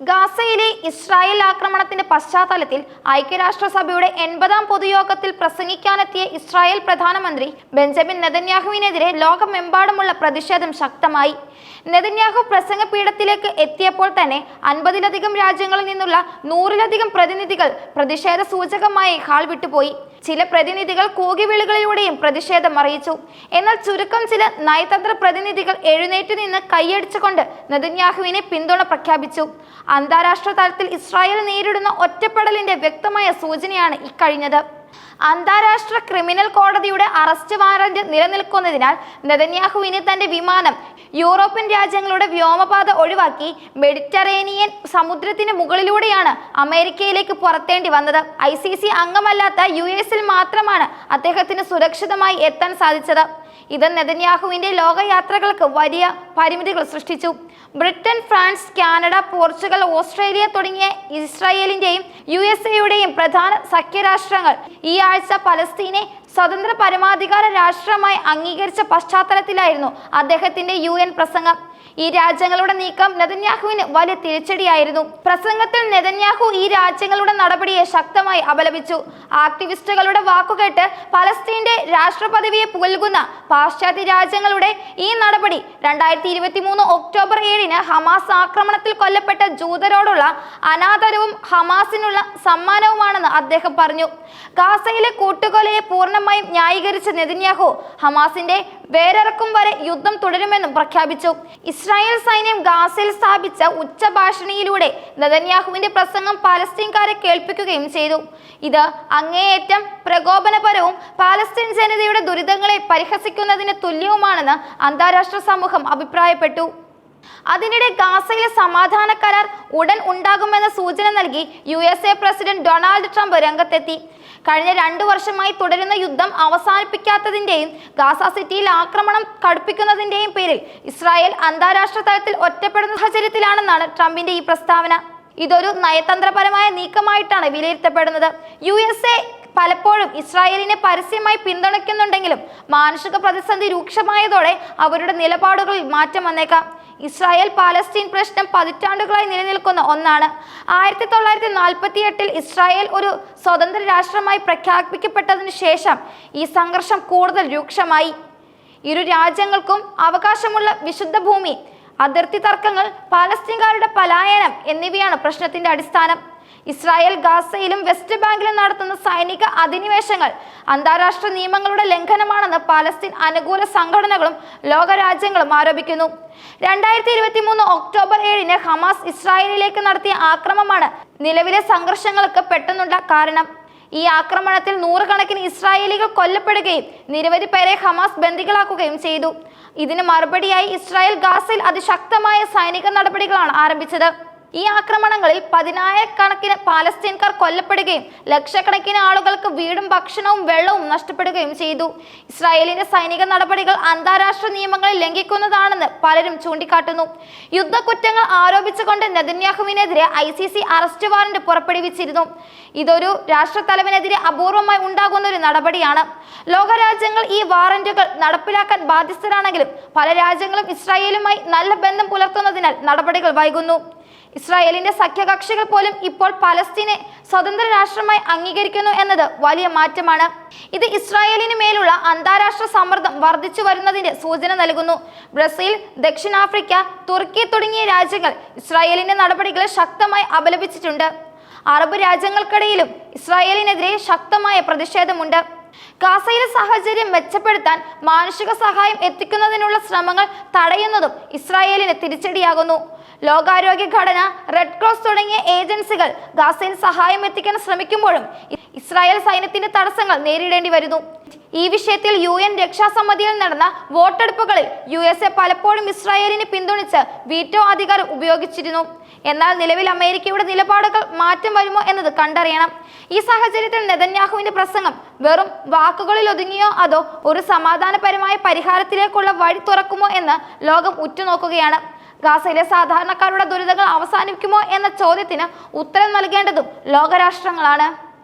ഗാസയിലെ ഇസ്രായേൽ ആക്രമണത്തിന്റെ പശ്ചാത്തലത്തിൽ ഐക്യരാഷ്ട്രസഭയുടെ എൺപതാം പൊതുയോഗത്തിൽ പ്രസംഗിക്കാനെത്തിയ ഇസ്രായേൽ പ്രധാനമന്ത്രി ബെഞ്ചമിൻ നെതന്യാഹുവിനെതിരെ ലോകമെമ്പാടുമുള്ള പ്രതിഷേധം ശക്തമായി. നെതന്യാഹു പ്രസംഗപീഠത്തിലേക്ക് എത്തിയപ്പോൾ തന്നെ അൻപതിലധികം രാജ്യങ്ങളിൽ നിന്നുള്ള നൂറിലധികം പ്രതിനിധികൾ പ്രതിഷേധ സൂചകമായി ഹാൾ വിട്ടുപോയി. ചില പ്രതിനിധികൾ കൂകിവിളികളിലൂടെയും പ്രതിഷേധം അറിയിച്ചു. എന്നാൽ ചുരുക്കം ചില നയതന്ത്ര പ്രതിനിധികൾ എഴുന്നേറ്റ് നിന്ന് കൈയടിച്ചുകൊണ്ട് നെതന്യാഹുവിനെ പിന്തുണ പ്രഖ്യാപിച്ചു. അന്താരാഷ്ട്ര തലത്തിൽ ഇസ്രായേൽ നേരിടുന്ന ഒറ്റപ്പെടലിന്റെ വ്യക്തമായ സൂചനയാണ് ഇക്കഴിഞ്ഞത്. അന്താരാഷ്ട്ര ക്രിമിനൽ കോടതിയുടെ അറസ്റ്റ് വാറന്റ് നിലനിൽക്കുന്നതിനാൽ നെതന്യാഹുവിന് തന്റെ വിമാനം യൂറോപ്യൻ രാജ്യങ്ങളുടെ വ്യോമപാത ഒഴിവാക്കി മെഡിറ്ററേനിയൻ സമുദ്രത്തിന് മുകളിലൂടെയാണ് അമേരിക്കയിലേക്ക് പുറത്തേണ്ടി വന്നത്. ഐ സി സി അംഗമല്ലാത്ത യു എസിൽ മാത്രമാണ് അദ്ദേഹത്തിന് സുരക്ഷിതമായി എത്താൻ സാധിച്ചത്. ഇത് നെതന്യാഹുവിന്റെ ലോകയാത്രകൾക്ക് വലിയ പരിമിതികൾ സൃഷ്ടിച്ചു. Britain France Canada Portugal Australia തുടങ്ങിയ ഇസ്രായേലിന്റെയും യു എസ് എയുടെയും പ്രധാന സഖ്യരാഷ്ട്രങ്ങൾ ഈ ആഴ്ച പലസ്തീനെ സ്വതന്ത്ര പരമാധികാര രാഷ്ട്രമായി അംഗീകരിച്ച പശ്ചാത്തലത്തിലായിരുന്നു അദ്ദേഹത്തിന്റെ യു പ്രസംഗം. ഈ രാജ്യങ്ങളുടെ നീക്കം നെതന്യാഹുവിന് വലിയ തിരിച്ചടിയായിരുന്നു. പ്രസംഗത്തിൽ നെതന്യാഹു ഈ രാജ്യങ്ങളുടെ നടപടിയെ ശക്തമായി അപലപിച്ചു. ആക്ടിവിസ്റ്റുകളുടെ വാക്കുകേട്ട് പലസ്തീന്റെ രാഷ്ട്രപദവിയെ പുകൽകുന്ന പാശ്ചാത്യ രാജ്യങ്ങളുടെ ഈ നടപടി രണ്ടായിരത്തി ഇരുപത്തി മൂന്ന് ഒക്ടോബർ ഏഴിന് ഹമാസ് ആക്രമണത്തിൽ കൊല്ലപ്പെട്ട ജൂതരോടുള്ള അനാദരവും ഹമാസിനുള്ള സമ്മാനവുമാണെന്ന് അദ്ദേഹം പറഞ്ഞു. ഗാസയിലെ കൂട്ടുകൊലയെ പൂർണമായും ന്യായീകരിച്ച നെതന്യാഹു ഹമാസിന്റെ വേരിറക്കും വരെ യുദ്ധം തുടരുമെന്നും പ്രഖ്യാപിച്ചു. ഇസ്രായേൽ സൈന്യം ഗാസയിൽ സ്ഥാപിച്ച ഉച്ചഭാഷണിയിലൂടെ നദന്യാഹുവിന്റെ പ്രസംഗം പാലസ്തീൻകാരെ കേൾപ്പിക്കുകയും ചെയ്തു. ഇത് അങ്ങേയറ്റം പ്രകോപനപരവും പാലസ്തീൻ ജനതയുടെ ദുരിതങ്ങളെ പരിഹസിക്കുന്നതിന് തുല്യവുമാണെന്ന് അന്താരാഷ്ട്ര സമൂഹം അഭിപ്രായപ്പെട്ടു. അതിനിടെ ഗാസയിലെ സമാധാന കരാർ ഉടൻ ഉണ്ടാകുമെന്ന സൂചന നൽകി U S A president Donald Trump രംഗത്തെത്തി. കഴിഞ്ഞ രണ്ടു വർഷമായി തുടരുന്ന യുദ്ധം അവസാനിപ്പിക്കാത്തതിന്റെയും ഗാസ സിറ്റിയിൽ ആക്രമണം കടുപ്പിക്കുന്നതിന്റെയും പേരിൽ ഇസ്രായേൽ അന്താരാഷ്ട്ര തലത്തിൽ ഒറ്റപ്പെടുന്ന സാഹചര്യത്തിലാണെന്നാണ് ട്രംപിന്റെ ഈ പ്രസ്താവന. ഇതൊരു നയതന്ത്രപരമായ നീക്കമായിട്ടാണ് വിലയിരുത്തപ്പെടുന്നത്. യു എസ് എ പലപ്പോഴും ഇസ്രായേലിനെ പരസ്യമായി പിന്തുണയ്ക്കുന്നുണ്ടെങ്കിലും മാനുഷിക പ്രതിസന്ധി രൂക്ഷമായതോടെ അവരുടെ നിലപാടുകളിൽ മാറ്റം വന്നേക്കാം. ഇസ്രായേൽ പാലസ്തീൻ പ്രശ്നം പതിറ്റാണ്ടുകളായി നിലനിൽക്കുന്ന ഒന്നാണ്. ആയിരത്തി തൊള്ളായിരത്തി നാൽപ്പത്തി എട്ടിൽ ഇസ്രായേൽ ഒരു സ്വതന്ത്ര രാഷ്ട്രമായി പ്രഖ്യാപിക്കപ്പെട്ടതിനു ശേഷം ഈ സംഘർഷം കൂടുതൽ രൂക്ഷമായി. ഇരു രാജ്യങ്ങൾക്കും അവകാശമുള്ള വിശുദ്ധ ഭൂമി അതിർത്തി തർക്കങ്ങൾ പാലസ്തീൻകാരുടെ പലായനം എന്നിവയാണ് പ്രശ്നത്തിന്റെ അടിസ്ഥാനം. ഇസ്രായേൽ ഗാസയിലും വെസ്റ്റ് ബാങ്കിലും നടത്തുന്ന സൈനിക അധിനിവേശങ്ങൾ അന്താരാഷ്ട്ര നിയമങ്ങളുടെ ലംഘനമാണെന്ന് പാലസ്തീൻ അനുകൂല സംഘടനകളും ലോകരാജ്യങ്ങളും ആരോപിക്കുന്നു. രണ്ടായിരത്തി ഇരുപത്തി മൂന്ന് ഒക്ടോബർ ഏഴിന് ഹമാസ് ഇസ്രായേലിലേക്ക് നടത്തിയ ആക്രമമാണ് നിലവിലെ സംഘർഷങ്ങൾക്ക് പെട്ടെന്നുള്ള കാരണം. ഈ ആക്രമണത്തിൽ നൂറുകണക്കിന് ഇസ്രായേലികൾ കൊല്ലപ്പെടുകയും നിരവധി പേരെ ഹമാസ് ബന്ദികളാക്കുകയും ചെയ്തു. ഇതിന് മറുപടിയായി ഇസ്രായേൽ ഗാസയിൽ അതിശക്തമായ സൈനിക നടപടികളാണ് ആരംഭിച്ചത്. ഈ ആക്രമണങ്ങളിൽ പതിനായിരക്കണക്കിന് പാലസ്തീൻകാർ കൊല്ലപ്പെടുകയും ലക്ഷക്കണക്കിന് ആളുകൾക്ക് വീടും ഭക്ഷണവും വെള്ളവും നഷ്ടപ്പെടുകയും ചെയ്തു. ഇസ്രായേലിന്റെ സൈനിക നടപടികൾ അന്താരാഷ്ട്ര നിയമങ്ങളെ ലംഘിക്കുന്നതാണെന്ന് പലരും ചൂണ്ടിക്കാട്ടുന്നു. യുദ്ധക്കുറ്റങ്ങൾ ആരോപിച്ചുകൊണ്ട് നെതന്യാഹുവിനെതിരെ I C C arrest warrant പുറപ്പെടുവിച്ചിരുന്നു. ഇതൊരു രാഷ്ട്രത്തലവനെതിരെ അപൂർവമായി ഉണ്ടാകുന്ന ഒരു നടപടിയാണ്. ലോകരാജ്യങ്ങൾ ഈ വാറന്റുകൾ നടപ്പിലാക്കാൻ ബാധ്യസ്ഥരാണെങ്കിലും പല രാജ്യങ്ങളും ഇസ്രായേലുമായി നല്ല ബന്ധം പുലർത്തുന്നതിനാൽ നടപടികൾ വൈകുന്നു. ഇസ്രായേലിന്റെ സഖ്യകക്ഷികൾ പോലും ഇപ്പോൾ പലസ്തീനെ സ്വതന്ത്ര രാഷ്ട്രമായി അംഗീകരിക്കുന്നു എന്നത് വലിയ മാറ്റമാണ്. ഇത് ഇസ്രായേലിന് മേലുള്ള അന്താരാഷ്ട്ര സമ്മർദ്ദം വർദ്ധിച്ചു വരുന്നതിന്റെ സൂചന നൽകുന്നു. ബ്രസീൽ ദക്ഷിണാഫ്രിക്ക തുർക്കി തുടങ്ങിയ രാജ്യങ്ങൾ ഇസ്രായേലിന്റെ നടപടികളെ ശക്തമായി അപലപിച്ചിട്ടുണ്ട്. അറബ് രാജ്യങ്ങൾക്കിടയിലും ഇസ്രായേലിനെതിരെ ശക്തമായ പ്രതിഷേധമുണ്ട്. ഗാസയിലെ സാഹചര്യം മെച്ചപ്പെടുത്താൻ മാനുഷിക സഹായം എത്തിക്കുന്നതിനുള്ള ശ്രമങ്ങൾ തടയുന്നതും ഇസ്രായേലിന് തിരിച്ചടിയാകുന്നു. ലോകാരോഗ്യ ഘടന റെഡ് ക്രോസ് തുടങ്ങിയ ഏജൻസികൾ ഗാസയിൽ സഹായം എത്തിക്കാൻ ശ്രമിക്കുമ്പോഴും ഇസ്രായേൽ സൈന്യത്തിന്റെ തടസ്സങ്ങൾ നേരിടേണ്ടി വരുന്നു. ഈ വിഷയത്തിൽ യു എൻ രക്ഷാസമിതിയിൽ നടന്ന വോട്ടെടുപ്പുകളിൽ യു എസ് എ പലപ്പോഴും ഇസ്രായേലിനെ പിന്തുണച്ച് വീറ്റോ അധികാരം ഉപയോഗിച്ചിരുന്നു. എന്നാൽ നിലവിൽ അമേരിക്കയുടെ നിലപാടുകൾ മാറ്റം വരുമോ എന്നത് കണ്ടറിയണം. ഈ സാഹചര്യത്തിൽ നെതന്യാഹുവിന്റെ പ്രസംഗം വെറും വാക്കുകളിൽ ഒതുങ്ങിയോ? അതോ ഒരു സമാധാനപരമായ പരിഹാരത്തിലേക്കുള്ള വഴി തുറക്കുമോ എന്ന് ലോകം ഉറ്റുനോക്കുകയാണ്. ഗാസയിലെ സാധാരണക്കാരുടെ ദുരിതങ്ങൾ അവസാനിക്കുമോ എന്ന ചോദ്യത്തിന് ഉത്തരം നൽകേണ്ടതും ലോകരാഷ്ട്രങ്ങളാണ്.